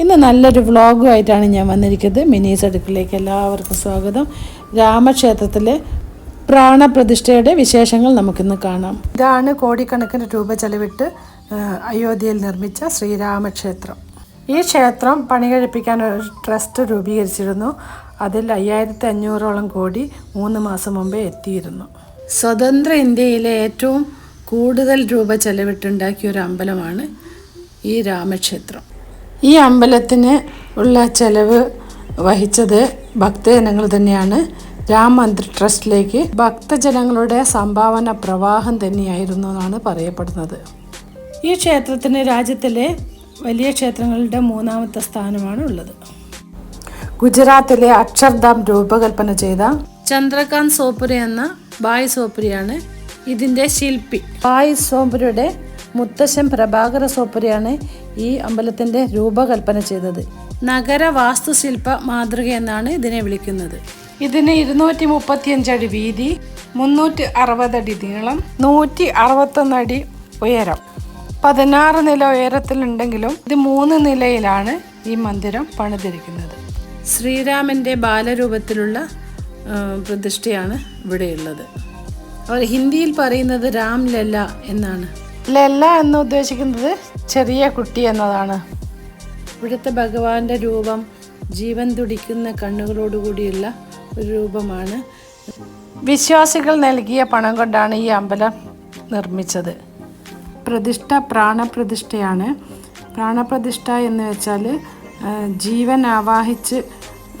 ഇന്ന് നല്ലൊരു വ്ളോഗുമായിട്ടാണ് ഞാൻ വന്നിരിക്കുന്നത്. മിനീസ് അടുക്കിലേക്ക് എല്ലാവർക്കും സ്വാഗതം. രാമക്ഷേത്രത്തിലെ പ്രാണപ്രതിഷ്ഠയുടെ വിശേഷങ്ങൾ നമുക്കിന്ന് കാണാം. ഇതാണ് കോടിക്കണക്കിന് രൂപ ചെലവിട്ട് അയോധ്യയിൽ നിർമ്മിച്ച ശ്രീരാമക്ഷേത്രം. ഈ ക്ഷേത്രം പണി കഴിപ്പിക്കാൻ ഒരു ട്രസ്റ്റ് രൂപീകരിച്ചിരുന്നു. അതിൽ അയ്യായിരത്തി അഞ്ഞൂറോളം കോടി മൂന്ന് മാസം മുമ്പേ എത്തിയിരുന്നു. സ്വതന്ത്ര ഇന്ത്യയിലെ ഏറ്റവും കൂടുതൽ രൂപ ചെലവിട്ടുണ്ടാക്കിയ ഒരു അമ്പലമാണ് ഈ രാമക്ഷേത്രം. ഈ അമ്പലത്തിന് ഉള്ള ചെലവ് വഹിച്ചത് ഭക്തജനങ്ങൾ തന്നെയാണ്. രാം മന്ദിർ ട്രസ്റ്റിലേക്ക് ഭക്തജനങ്ങളുടെ സംഭാവന പ്രവാഹം തന്നെയായിരുന്നു എന്നാണ് പറയപ്പെടുന്നത്. ഈ ക്ഷേത്രത്തിന് രാജ്യത്തിലെ വലിയ ക്ഷേത്രങ്ങളുടെ മൂന്നാമത്തെ സ്ഥാനമാണ് ഉള്ളത്. ഗുജറാത്തിലെ അക്ഷർധാം രൂപകൽപ്പന ചെയ്ത ചന്ദ്രകാന്ത് സോപുര എന്ന ബായ് സോപുരിയാണ് ഇതിന്റെ ശില്പി. ബായ് സോപ്പുരയുടെ മുത്തശ്ശൻ പ്രഭാകര സോപ്പുരയാണ് ഈ അമ്പലത്തിന്റെ രൂപകൽപ്പന ചെയ്തത്. നഗര വാസ്തുശില്പ മാതൃക എന്നാണ് ഇതിനെ വിളിക്കുന്നത്. ഇതിന് ഇരുന്നൂറ്റി അടി വീതി മുന്നൂറ്റി അറുപതടി നീളം നൂറ്റി അറുപത്തൊന്നടി ഉയരം. പതിനാറ് നില ഉയരത്തിലുണ്ടെങ്കിലും ഇത് മൂന്ന് നിലയിലാണ് ഈ മന്ദിരം പണിതിരിക്കുന്നത്. ശ്രീരാമന്റെ ബാലരൂപത്തിലുള്ള പ്രതിഷ്ഠയാണ് ഇവിടെയുള്ളത്. അവർ ഹിന്ദിയിൽ പറയുന്നത് രാം ലല്ല എന്നാണ്. ലല്ല എന്ന് ഉദ്ദേശിക്കുന്നത് ചെറിയ കുട്ടി എന്നതാണ്. ഇവിടുത്തെ ഭഗവാന്റെ രൂപം ജീവൻ തുടിക്കുന്ന കണ്ണുകളോടുകൂടിയുള്ള ഒരു രൂപമാണ്. വിശ്വാസികൾ നൽകിയ പണം കൊണ്ടാണ് ഈ അമ്പലം നിർമ്മിച്ചത്. പ്രതിഷ്ഠ പ്രാണപ്രതിഷ്ഠയാണ്. പ്രാണപ്രതിഷ്ഠ എന്ന് വെച്ചാൽ ജീവൻ ആവാഹിച്ച്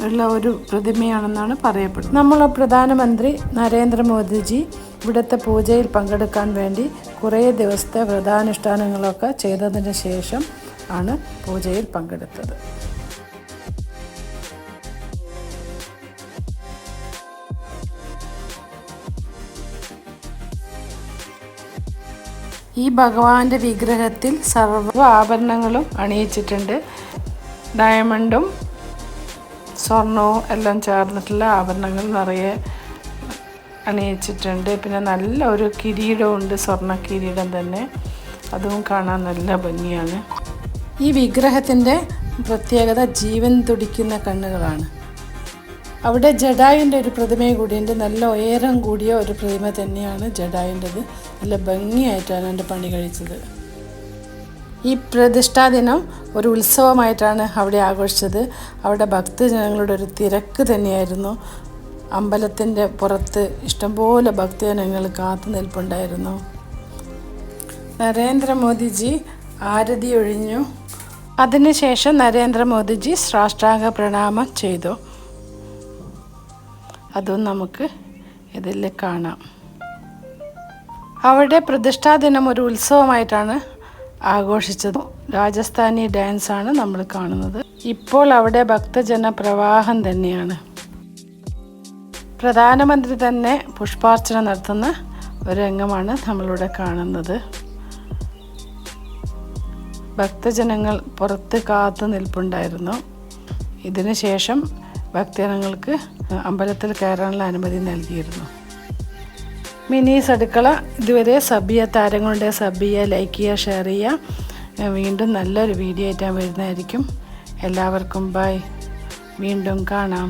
ഉള്ള ഒരു പ്രതിമയാണെന്നാണ് പറയപ്പെടുന്നത്. നമ്മളെ പ്രധാനമന്ത്രി നരേന്ദ്രമോദിജി ഇവിടുത്തെ പൂജയിൽ പങ്കെടുക്കാൻ വേണ്ടി കുറേ ദിവസത്തെ വ്രതാനുഷ്ഠാനങ്ങളൊക്കെ ചെയ്തതിന് ശേഷം ആണ് പൂജയിൽ പങ്കെടുത്തത്. ഈ ഭഗവാന്റെ വിഗ്രഹത്തിൽ സർവ ആഭരണങ്ങളും അണിയിച്ചിട്ടുണ്ട്. ഡയമണ്ടും സ്വർണവും എല്ലാം ചേർന്നിട്ടുള്ള ആഭരണങ്ങൾ നിറയെ അണിയിച്ചിട്ടുണ്ട്. പിന്നെ നല്ല ഒരു കിരീടമുണ്ട് സ്വർണ കിരീടം തന്നെ. അതും കാണാൻ നല്ല ഭംഗിയാണ്. ഈ വിഗ്രഹത്തിന്റെ പ്രത്യേകത ജീവൻ തുടിക്കുന്ന കണ്ണുകളാണ്. അവിടെ ജഡായുന്റെ ഒരു പ്രതിമയും കൂടിയുണ്ട്. നല്ല ഉയരം കൂടിയ ഒരു പ്രതിമ തന്നെയാണ് ജഡായുന്റെത്. നല്ല ഭംഗിയായിട്ടാണ് എന്റെ പണി കഴിച്ചത്. ഈ പ്രതിഷ്ഠാ ദിനം ഒരു ഉത്സവമായിട്ടാണ് അവിടെ ആഘോഷിച്ചത്. അവിടെ ഭക്തജനങ്ങളുടെ ഒരു തിരക്ക് തന്നെയായിരുന്നു. അമ്പലത്തിന്റെ പുറത്ത് ഇഷ്ടംപോലെ ഭക്തജനങ്ങൾ കാത്തു നിൽപ്പുണ്ടായിരുന്നു. നരേന്ദ്രമോദിജി ആരതി ഒഴിഞ്ഞു. അതിനുശേഷം നരേന്ദ്രമോദിജി സാഷ്ടാംഗ പ്രണാമം ചെയ്തു. അതും നമുക്ക് ഇതിൽ കാണാം. അവിടെ പ്രതിഷ്ഠാ ദിനം ഒരു ഉത്സവമായിട്ടാണ് ആഘോഷിച്ചത്. രാജസ്ഥാനി ഡാൻസ് ആണ് നമ്മൾ കാണുന്നത്. ഇപ്പോൾ അവിടെ ഭക്തജന പ്രവാഹം തന്നെയാണ്. പ്രധാനമന്ത്രി തന്നെ പുഷ്പാർച്ചന നടത്തുന്ന ഒരു രംഗമാണ് നമ്മളിവിടെ കാണുന്നത്. ഭക്തജനങ്ങൾ പുറത്ത് കാത്തു നിൽപ്പുണ്ടായിരുന്നു. ഇതിനുശേഷം ഭക്തജനങ്ങൾക്ക് അമ്പലത്തിൽ കയറാനുള്ള അനുമതി നൽകിയിരുന്നു. മിനീസ് അടുക്കള ഇതുവരെ സബിയ താരങ്ങളുടെ സബിയ ലൈക്ക് ചെയ്യുക ഷെയർ ചെയ്യുക. വീണ്ടും നല്ലൊരു വീഡിയോ ആയിട്ടാണ് വരുന്നതായിരിക്കും. എല്ലാവർക്കും ബൈ വീണ്ടും കാണാം.